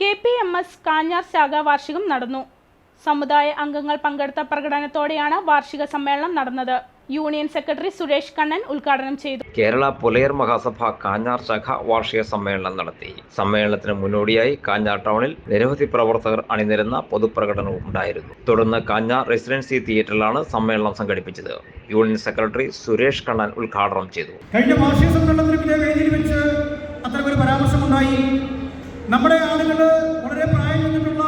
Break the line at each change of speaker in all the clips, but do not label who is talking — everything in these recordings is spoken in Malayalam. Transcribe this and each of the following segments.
K P M S Kanjar ശാഖ വാർഷികം നടന്നു. സമുദായ അംഗങ്ങൾ പങ്കെടുത്ത പ്രകടനത്തോടെയാണ് വാർഷിക സമ്മേളനം നടന്നത്. യൂണിയൻ സെക്രട്ടറി സുരേഷ് കണ്ണൻ ഉദ്ഘാടനം ചെയ്തു.
കേരള പുലയർ മഹാസഭ കാഞ്ഞാർ ശാഖ വാർഷിക സമ്മേളനം നടത്തി. സമ്മേളനത്തിന് മുന്നോടിയായി കാഞ്ഞാർ ടൗണിൽ നിരവധി പ്രവർത്തകർ അണിനിരുന്ന പൊതുപ്രകടനവും ഉണ്ടായിരുന്നു. തുടർന്ന് കാഞ്ഞാർ റെസിഡൻസി തിയേറ്ററിലാണ് സമ്മേളനം സംഘടിപ്പിച്ചത്. യൂണിയൻ സെക്രട്ടറി സുരേഷ് കണ്ണൻ ഉദ്ഘാടനം ചെയ്തു.
കഴിഞ്ഞ വാർഷിക സമ്മേളനത്തിന് അത്തരമൊരു പരാമർശമുണ്ടായി. നമ്മുടെ ആളുകൾ വളരെ പ്രായം ചെന്നിട്ടുള്ള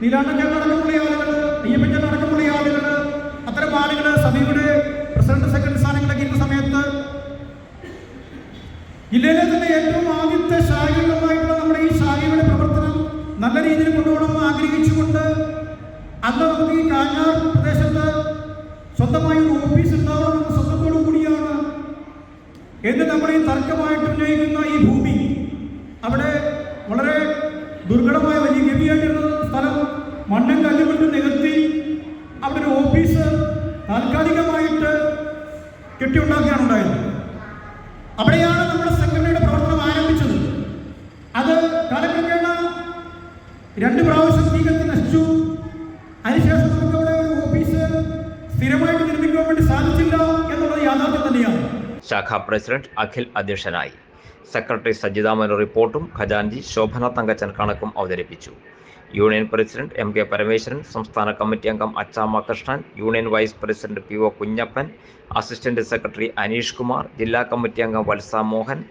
നീലാണ്ടൻ അടക്കമുള്ള ആളുകൾ അയ്യപ്പച്ചൻ അടക്കമുള്ള ആളുകൾ അത്തരം ആളുകൾ സഭയുടെ പ്രസിഡന്റ് സെക്രട്ടറി സ്ഥാനങ്ങളൊക്കെ ഇരുന്ന സമയത്ത് ജില്ലയിലെ തന്നെ ഏറ്റവും ആദ്യത്തെ ശാഖകളുമായിട്ടുള്ള നമ്മുടെ ഈ ശാഖയുടെ പ്രവർത്തനം നല്ല രീതിയിൽ കൊണ്ടുപോകണമെന്ന് ആഗ്രഹിച്ചുകൊണ്ട് അന്ന് നമുക്ക് ഈ കാഞ്ഞാർ പ്രദേശത്ത് സ്വന്തമായി ഒരു ഓഫീസ് ഉണ്ടാവണമെന്ന സ്വന്തത്തോടു കൂടിയാണ്. എന്ന് നമ്മൾ ഈ തർക്കമായിട്ട് ഉന്നയിക്കുന്ന ഈ ഭൂമി മണ്ണും കല്ലുകൊണ്ട് നികത്തി അവിടെ ഒരു ഓഫീസ് താൽക്കാലികമായിട്ട് കെട്ടിയുണ്ടാക്കുകയാണ് ഉണ്ടായത്. അവിടെയാണ് നമ്മുടെ സംഘടനയുടെ പ്രവർത്തനം ആരംഭിച്ചത്. അത് കാലക്രമേണ രണ്ട് പ്രാവശ്യം സ്വീകരിച്ച് നശിച്ചു. അതിനുശേഷം നമുക്ക് അവിടെ ഒരു ഓഫീസ് സ്ഥിരമായിട്ട് നിർമ്മിക്കാൻ വേണ്ടി സാധിച്ചില്ല എന്നുള്ളത് യാഥാർത്ഥ്യം തന്നെയാണ്.
ശാഖാ പ്രസിഡന്റ് അഖിൽ അധ്യക്ഷനായി. സെക്രട്ടറി സജിതാമനു റിപ്പോർട്ടും ഖജാൻജി ശോഭന തങ്കച്ചൻ കണക്കും അവതരിപ്പിച്ചു. Union president M K Parameswaran സംസ്ഥാന കമ്മിറ്റി അംഗം Achamma Krishnan union vice president P O Kunjappan assistant secretary Aneesh Kumar ജില്ലാ കമ്മിറ്റി അംഗം വത്സ മോഹൻ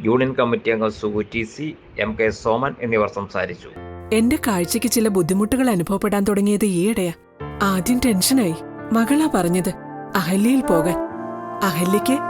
യൂണിയൻ കമ്മിറ്റി അംഗം Sugu T C M K Soman എന്നിവർ സംസാരിച്ചു.
എന്റെ കാഴ്ചയ്ക്ക് ചില ബുദ്ധിമുട്ടുകൾ അനുഭവപ്പെടാൻ തുടങ്ങിയത് ഈയിടെയാ. ആദ്യം ടെൻഷനായി. മകളാ പറഞ്ഞത് അഹല്യയിൽ പോകാൻ. അഹല്യയ്ക്ക്